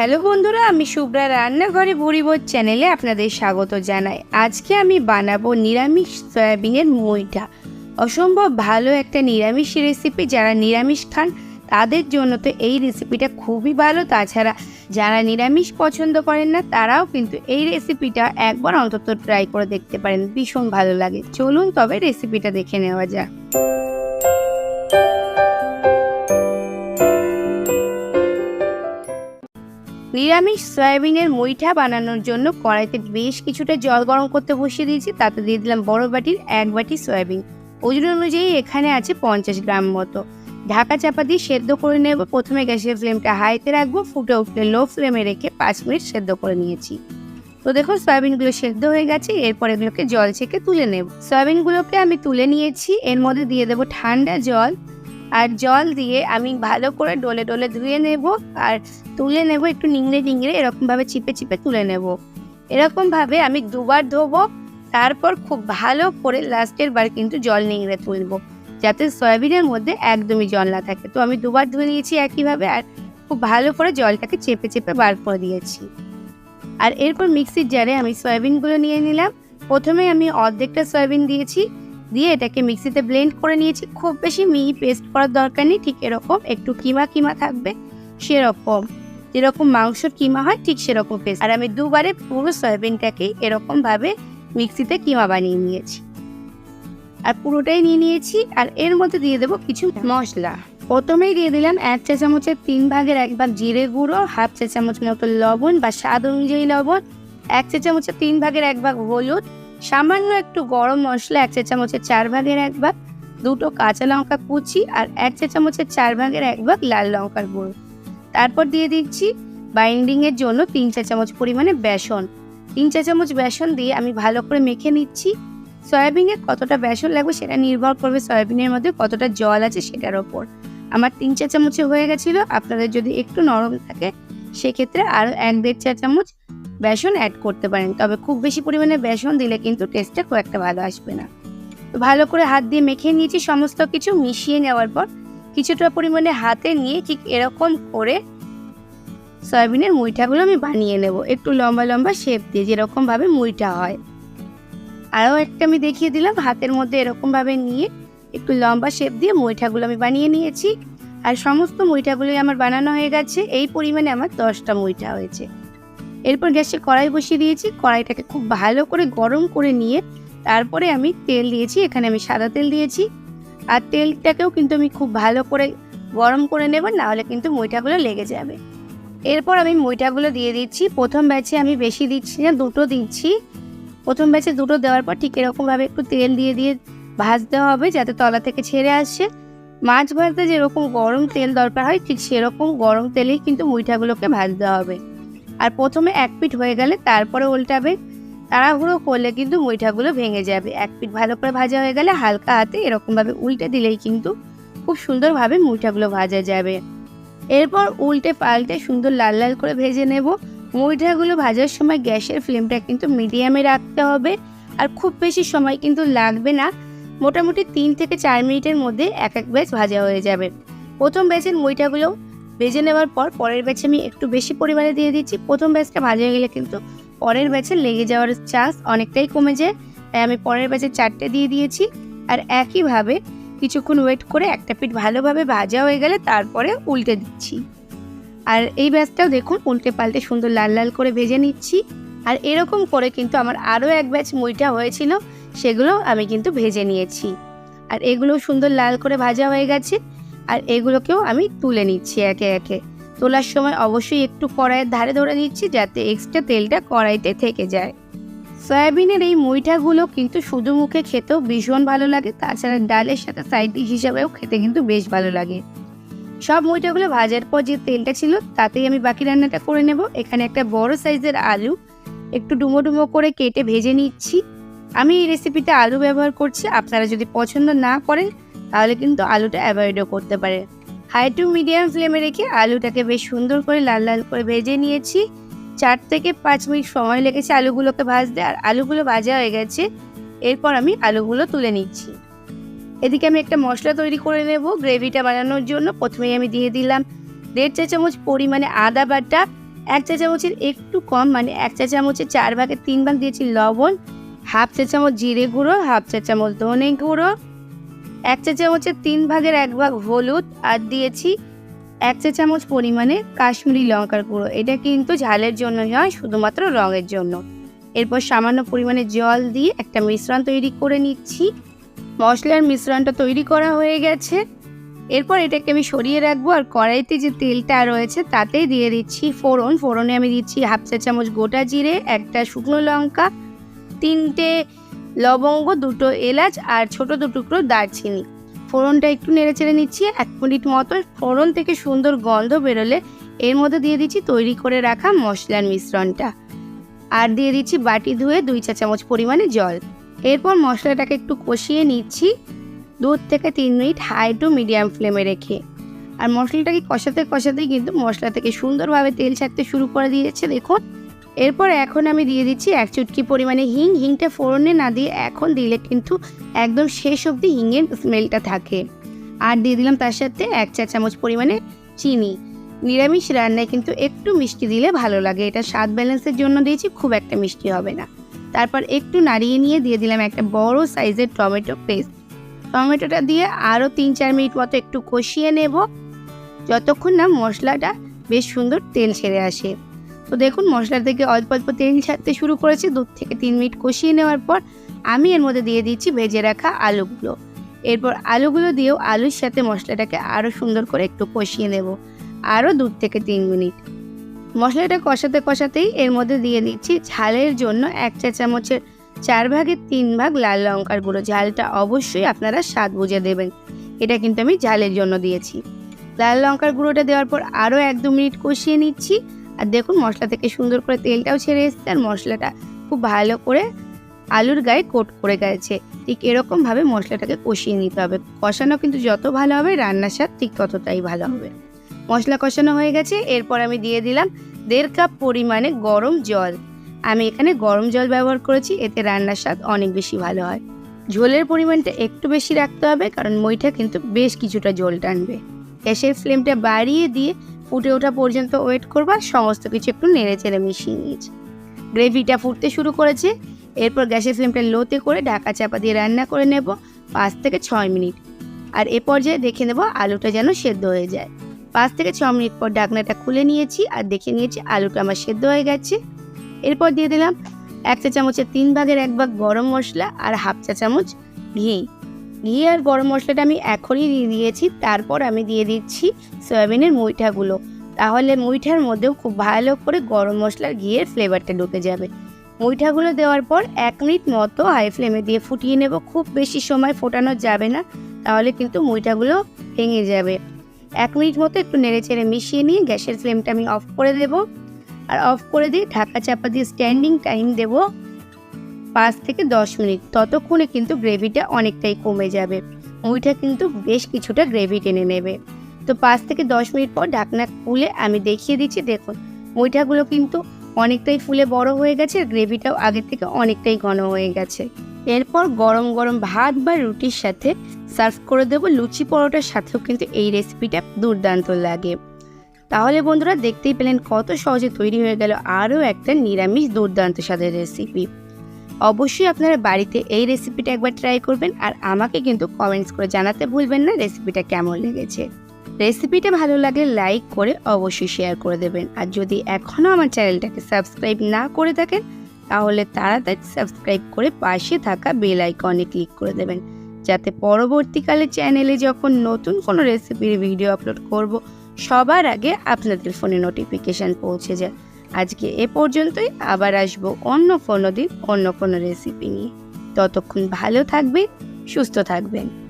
Hello বন্ধুরা, আমি শুভ্রা রান্নাঘরে ভরিবোধ চ্যানেলে আপনাদের স্বাগত জানাই। আজকে আমি বানাবো নিরামিষ সয়াবিনের মুইটা। অসম্ভব ভালো একটা নিরামিষ রেসিপি যারা নিরামিষ খান, তাদের জন্য তো এই রেসিপিটা খুবই ভালো। তাছাড়া যারা নিরামিষ পছন্দ করেন না, তারাও কিন্তু এই রেসিপিটা একবার অন্তত ট্রাই করে দেখতে পারেন, ভীষণ ভালো লাগে। চলুন তবে রেসিপিটা দেখে নেওয়া যাক। নিরামিষ সয়াবিনের মুইঠা বানানোর জন্য কড়াইতে বেশ কিছুটা জল গরম করতে বসিয়ে দিয়েছি। তাতে দিয়ে দিলাম বড় বাটির এক বাটি সয়াবিন। ওজন অনুযায়ী এখানে আছে পঞ্চাশ গ্রাম মতো। ঢাকা চাপা দিয়ে সেদ্ধ করে নেব। প্রথমে গ্যাসের ফ্লেমটা হাইতে রাখব। ফুটে উঠলে লো ফ্লেমে রেখে পাঁচ মিনিট সেদ্ধ করে নিয়েছি। তো দেখো, সয়াবিনগুলো সেদ্ধ হয়ে গেছে। এরপর এগুলোকে জল ছেঁকে তুলে নেব। সয়াবিনগুলোকে আমি তুলে নিয়েছি। এর মধ্যে দিয়ে দেবো ঠান্ডা জল। আর জল দিয়ে আমি ভালো করে ডলে ডলে ধুয়ে নেব আর তুলে নেব একটু নিংড়ে নিংড়ে, এরকমভাবে চিপে চিপে তুলে নেব। এরকমভাবে আমি দুবার ধোবো, তারপর খুব ভালো করে লাস্টের বার কিন্তু জল নিংড়ে তুলবো, যাতে সয়াবিনের মধ্যে একদমই জল না থাকে। তো আমি দুবার ধুয়ে নিয়েছি একইভাবে আর খুব ভালো করে জলটাকে চেপে চেপে বার করে দিয়েছি। আর এরপর মিক্সির জারে আমি সয়াবিনগুলো নিয়ে নিলাম। প্রথমে আমি অর্ধেকটা সয়াবিন দিয়েছি দিয়ে এটাকে মিক্সিতে ব্লেন্ড করে নিয়েছি। খুব বেশি মিহি পেস্ট করার দরকার নেই, ঠিক এরকম। একটু কিমা কিমা থাকবে, সেরকম। যেরকম মাংসর কিমা হয়, ঠিক সেরকম পেস্ট আর আমি দুবারে পুরো সয়াবিনটাকে এরকম ভাবে মিক্সিতে কিমা বানিয়ে নিয়েছি। আর পুরোটাই নিয়ে নিয়েছি, আর এর মধ্যে দিয়ে দেবো কিছু মশলা। প্রথমেই দিয়ে দিলাম এক চা চামচের তিন ভাগের এক ভাগ জিরে গুঁড়ো, হাফ চা চামচ মতো লবণ বা স্বাদ অনুযায়ী লবণ, এক চা চামচের তিন ভাগের এক ভাগ হলুদ সামান্য একটু গরম মশলা, এক চা চামচের চার ভাগের এক ভাগ, দুটো কাঁচা লঙ্কা কুচি আর এক চা চামচের চার ভাগের এক ভাগ লাল লঙ্কার গুঁড়ো। তারপর দিয়ে দিচ্ছি বাইন্ডিংয়ের জন্য তিন চা চামচ পরিমাণে বেসন। তিন চা চামচ বেসন দিয়ে আমি ভালো করে মেখে নিচ্ছি। সয়াবিনে কতটা বেসন লাগবে সেটা নির্ভর করবে সয়াবিনের মধ্যে কতটা জল আছে সেটার ওপর। আমার তিন চা চামচে হয়ে গেছিল, আপনাদের যদি একটু নরম থাকে, সেক্ষেত্রে আরও এক দেড় চা চামচ বেসন অ্যাড করতে পারেন। তবে খুব বেশি পরিমাণে বেসন দিলে কিন্তু টেস্টটা খুব একটা ভালো আসবে না। তো ভালো করে হাত দিয়ে মেখে নিয়েছি, সমস্ত কিছু মিশিয়ে নেওয়ার পর কিছুটা পরিমাণে হাতে নিয়ে ঠিক এরকম করে সয়াবিনের মুইঠাগুলো আমি বানিয়ে নেব। একটু লম্বা লম্বা শেপ দিয়ে যেরকমভাবে মুইটা হয়। আরও একটা আমি দেখিয়ে দিলাম, হাতের মধ্যে এরকমভাবে নিয়ে একটু লম্বা শেপ দিয়ে মুইঠাগুলো আমি বানিয়ে নিয়েছি। আর সমস্ত মুইঠাগুলোই আমার বানানো হয়ে গেছে, এই পরিমাণে আমার দশটা মুইঠা হয়েছে। এরপর গ্যাসে কড়াই বসিয়ে দিয়েছি। কড়াইটাকে খুব ভালো করে গরম করে নিয়ে তারপরে আমি তেল দিয়েছি। এখানে আমি সাদা তেল দিয়েছি। আর তেলটাকেও কিন্তু আমি খুব ভালো করে গরম করে নেব, নাহলে কিন্তু মুইঠাগুলো লেগে যাবে। এরপর আমি মুইঠাগুলো দিয়ে দিচ্ছি। প্রথম ব্যাচে আমি বেশি দিচ্ছি না, দুটো দিচ্ছি। প্রথম ব্যাচে দুটো দেওয়ার পর ঠিক এরকমভাবে একটু তেল দিয়ে দিয়ে ভাজতে হবে যাতে তলা থেকে ছেড়ে আসে মাছ ভাজতে যেরকম গরম তেল দরকার হয়, ঠিক সেরকম গরম তেলেই কিন্তু মুইঠাগুলোকে ভাজতে হবে। আর প্রথমে এক পিঠ হয়ে গেলে তারপরে উল্টাবে। তাড়াহুড়ো করলে কিন্তু মুইঠাগুলো ভেঙে যাবে। এক পিঠ ভালো করে ভাজা হয়ে গেলে হালকা হাতে এরকমভাবে উল্টে দিলেই কিন্তু খুব সুন্দরভাবে মুইঠাগুলো ভাজা যাবে। এরপর উল্টে পাল্টে সুন্দর লাল লাল করে ভেজে নেব। মুইঠাগুলো ভাজার সময় গ্যাসের ফ্লেমটা কিন্তু মিডিয়ামে রাখতে হবে। আর খুব বেশি সময় কিন্তু লাগবে না। মোটামুটি তিন থেকে চার মিনিটের মধ্যে এক এক ব্যাচ ভাজা হয়ে যাবে। প্রথম ব্যাচের মুইঠাগুলো ভেজে নেওয়ার পর পরের ব্যাচে আমি একটু বেশি পরিমাণে দিয়ে দিচ্ছি। প্রথম ব্যাচটা ভাজা হয়ে গেলে কিন্তু পরের ব্যাচে লেগে যাওয়ার চান্স অনেকটাই কমে যায়। তাই আমি পরের ব্যাচে চারটে দিয়ে দিয়েছি। আর একইভাবে কিছুক্ষণ ওয়েট করে একটা পিঠ ভালোভাবে ভাজা হয়ে গেলে তারপরে উল্টে দিচ্ছি। আর এই ব্যাচটাও দেখুন উল্টে পাল্টে সুন্দর লাল লাল করে ভেজে নিচ্ছি। আর এরকম করে কিন্তু আমার আরও এক ব্যাচ মুইটা হয়েছিল, সেগুলো আমি কিন্তু ভেজে নিয়েছি। আর এগুলো সুন্দর লাল করে ভাজা হয়ে গেছে। আর এগুলোকেও আমি তুলে নিচ্ছি একে একে। তোলার সময় অবশ্যই একটু কড়াইয়ের ধারে ধরে নিচ্ছি যাতে এক্সট্রা তেলটা কড়াইতে থেকে যায়। সয়াবিনের এই মুইঠাগুলো কিন্তু শুধু মুখে খেতেও ভীষণ ভালো লাগে, তাছাড়া ডালের সাথে সাইড ডিশ হিসাবেও খেতে কিন্তু বেশ ভালো লাগে। সব মুইঠাগুলো ভাজার পর যে তেলটা ছিল, তাতেই আমি বাকি রান্নাটা করে নেব। এখানে একটা বড় সাইজের আলু একটু ডুমো ডুমো করে কেটে ভেজে নিচ্ছি। আমি এই রেসিপিতে আলু ব্যবহার করছি, আপনারা যদি পছন্দ না করেন তাহলে কিন্তু আলুটা অ্যাভয়েডও করতে পারে। হাই টু মিডিয়াম ফ্লেমে রেখে আলুটাকে বেশ সুন্দর করে লাল লাল করে ভেজে নিয়েছি। চার থেকে পাঁচ মিনিট সময় লেগেছে আলুগুলোকে ভাজতে আর আলুগুলো ভাজা হয়ে গেছে। এরপর আমি আলুগুলো তুলে নিচ্ছি। এদিকে আমি একটা মশলা তৈরি করে নেব গ্রেভিটা বানানোর জন্য। প্রথমেই আমি দিয়ে দিলাম দেড় চা চামচ পরিমাণে আদা বাটা, এক চা চামচের একটু কম মানে এক চা চামচের চার ভাগের তিন ভাগ দিয়েছি লবণ, হাফ চা চামচ জিরে গুঁড়ো, হাফ চা চামচ ধনে গুঁড়ো এক চা চামচের তিন ভাগের এক ভাগ হলুদ, আর দিয়েছি এক চা চামচ পরিমাণে কাশ্মীরি লঙ্কার গুঁড়ো। এটা কিন্তু ঝালের জন্য নয়, শুধুমাত্র রঙের জন্য। এরপর সামান্য পরিমাণে জল দিয়ে একটা মিশ্রণ তৈরি করে নিচ্ছি। মশলার মিশ্রণটা তৈরি করা হয়ে গেছে। এরপর এটাকে আমি সরিয়ে রাখব, আর কড়াইতে যে তেলটা রয়েছে তাতেই দিয়ে দিচ্ছি ফোড়ন। ফোড়নে আমি দিচ্ছি হাফ চা চামচ গোটা জিরে, একটা শুকনো লঙ্কা, তিনটে লবঙ্গ দুটো এলাচ আর ছোট দু টুকরো দারচিনি। ফোড়নটা একটু নেড়ে চেড়ে নিচ্ছি। এক মিনিট মতো ফোড়ন থেকে সুন্দর গন্ধ বেরোলে এর মধ্যে দিয়ে দিচ্ছি তৈরি করে রাখা মশলার মিশ্রণটা। আর দিয়ে দিচ্ছি বাটি ধুয়ে দুই চা চামচ পরিমাণে জল। এরপর মশলাটাকে একটু কষিয়ে নিচ্ছি দু থেকে তিন মিনিট হাই টু মিডিয়াম ফ্লেমে রেখে। আর মশলাটাকে কষাতে কষাতেই কিন্তু মশলা থেকে সুন্দরভাবে তেল ছাড়তে শুরু করে দিয়েছে, দেখুন। এরপর এখন আমি দিয়ে দিচ্ছি এক চুটকি পরিমাণে হিং। হিংটা ফোড়নে না দিয়ে এখন দিলে কিন্তু একদম শেষ অবধি হিংয়ের স্মেলটা থাকে। আর দিয়ে দিলাম তার সাথে এক চা চামচ পরিমাণে চিনি। নিরামিষ রান্নায় কিন্তু একটু মিষ্টি দিলে ভালো লাগে। এটা স্বাদ ব্যালেন্সের জন্য দিয়েছি, খুব একটা মিষ্টি হবে না। তারপর একটু নাড়িয়ে নিয়ে দিয়ে দিলাম একটা বড় সাইজের টমেটো পেস্ট। টমেটোটা দিয়ে আরও তিন চার মিনিট মতো একটু কষিয়ে নেব। যতক্ষণ না মশলাটা বেশ সুন্দর তেল ছেড়ে আসে। তো দেখুন মশলা থেকে অল্প অল্প তেল ছাড়তে শুরু করেছে। দু থেকে তিন মিনিট কষিয়ে নেওয়ার পর আমি এর মধ্যে দিয়ে দিচ্ছি ভেজে রাখা আলুগুলো। এরপর আলুগুলো দিয়েও আলুর সাথে মশলাটাকে আরও সুন্দর করে একটু কষিয়ে নেব। আরও দু থেকে তিন মিনিট। মশলাটা কষাতে কষাতেই এর মধ্যে দিয়ে দিচ্ছি ঝালের জন্য এক চা চামচের চার ভাগের তিন ভাগ লাল লঙ্কার গুঁড়ো। ঝালটা অবশ্যই আপনারা স্বাদ বুঝে দেবেন। এটা কিন্তু আমি ঝালের জন্য দিয়েছি। লাল লঙ্কার গুঁড়োটা দেওয়ার পর আরও এক দু মিনিট কষিয়ে নিচ্ছি। আর দেখুন মশলা থেকে সুন্দর করে তেলটাও ছেড়ে এসছে আর মশলাটা খুব ভালো করে আলুর গায়ে কোট করে গেছে। ঠিক এরকমভাবে মশলাটাকে কষিয়ে নিতে হবে। কষানো কিন্তু যত ভালো হবে, রান্নার স্বাদ ঠিক ততটাই ভালো হবে। মশলা কষানো হয়ে গেছে। এরপর আমি দিয়ে দিলাম দেড় কাপ পরিমাণে গরম জল। আমি এখানে গরম জল ব্যবহার করেছি, এতে রান্নার স্বাদ অনেক বেশি ভালো হয়। ঝোলের পরিমাণটা একটু বেশি রাখতে হবে, কারণ মইটা কিন্তু বেশ কিছুটা জল টানবে। গ্যাসের ফ্লেমটা বাড়িয়ে দিয়ে ফুটে ওঠা পর্যন্ত ওয়েট করবা, সমস্ত কিছু একটু নেড়ে চেড়ে মিশিয়ে নিয়েছি। গ্রেভিটা ফুটতে শুরু করেছে, এরপর গ্যাসের ফ্লেমটা লোতে করে ঢাকা চাপা দিয়ে রান্না করে নেব পাঁচ থেকে ছয় মিনিট। আর এ পর্যায়ে দেখে নেব আলুটা যেন সেদ্ধ হয়ে যায়। পাঁচ থেকে ছ মিনিট পর ঢাকনাটা খুলে নিয়েছি আর দেখে নিয়েছি আলুটা আমার সেদ্ধ হয়ে গেছে। এরপর দিয়ে দিলাম এক চা চামচের তিন ভাগের এক ভাগ গরম মশলা আর হাফ চা চামচ ঘি। ঘি আর গরম মশলাটা আমি এখনই দিয়ে দিয়েছি। তারপর আমি দিয়ে দিচ্ছি সয়াবিনের মুইঠাগুলো। তাহলে মুইঠার মধ্যেও খুব ভালো করে গরম মশলার ঘিয়ের ফ্লেভারটা ঢুকে যাবে। মুইঠাগুলো দেওয়ার পর এক মিনিট মতো হাই ফ্লেমে দিয়ে ফুটিয়ে নেব। খুব বেশি সময় ফোটানো যাবে না, তাহলে কিন্তু মুইঠাগুলো ভেঙে যাবে। এক মিনিট মতো একটু নেড়ে চেড়ে মিশিয়ে নিয়ে গ্যাসের ফ্লেমটা আমি অফ করে দেব। আর অফ করে দিয়ে ঢাকা চাপা দিয়ে স্ট্যান্ডিং টাইম দেব। পাঁচ থেকে দশ মিনিট। ততক্ষণে কিন্তু গ্রেভিটা অনেকটাই কমে যাবে। মুইটা কিন্তু বেশ কিছুটা গ্রেভি টেনে নেবে। তো পাঁচ থেকে দশ মিনিট পর ঢাকনা খুলে আমি দেখিয়ে দিচ্ছি, দেখুন। মুইঠাগুলো কিন্তু অনেকটাই ফুলে বড় হয়ে গেছে গ্রেভিটাও আগের থেকে অনেকটাই ঘন হয়ে গেছে। এরপর গরম গরম ভাত বা রুটির সাথে সার্ভ করে দেবো। লুচি পরোটার সাথেও কিন্তু এই রেসিপিটা দুর্দান্ত লাগে। তাহলে বন্ধুরা দেখতেই পেলেন কত সহজে তৈরি হয়ে গেল আরও একটা নিরামিষ দুর্দান্ত স্বাদের রেসিপি। অবশ্যই আপনারা বাড়িতে এই রেসিপিটা একবার ট্রাই করবেন আর আমাকে কিন্তু কমেন্টস করে জানাতে ভুলবেন না রেসিপিটা কেমন লেগেছে। রেসিপিটা ভালো লাগলে লাইক করে অবশ্যই শেয়ার করে দেবেন। আর যদি এখনও আমার চ্যানেলটাকে সাবস্ক্রাইব না করে থাকেন, তাহলে তাড়াতাড়ি সাবস্ক্রাইব করে পাশে থাকা বেল আইকনে ক্লিক করে দেবেন। যাতে পরবর্তীকালে চ্যানেলে যখন নতুন কোনো রেসিপির ভিডিও আপলোড করব, সবার আগে আপনাদের ফোনে নোটিফিকেশান পৌঁছে যায়। আজকে এ পর্যন্তই, আবার আসব অন্য কোনো দিন, অন্য কোনো রেসিপি নিয়ে। ততক্ষণ ভালো থাকবেন, সুস্থ থাকবেন।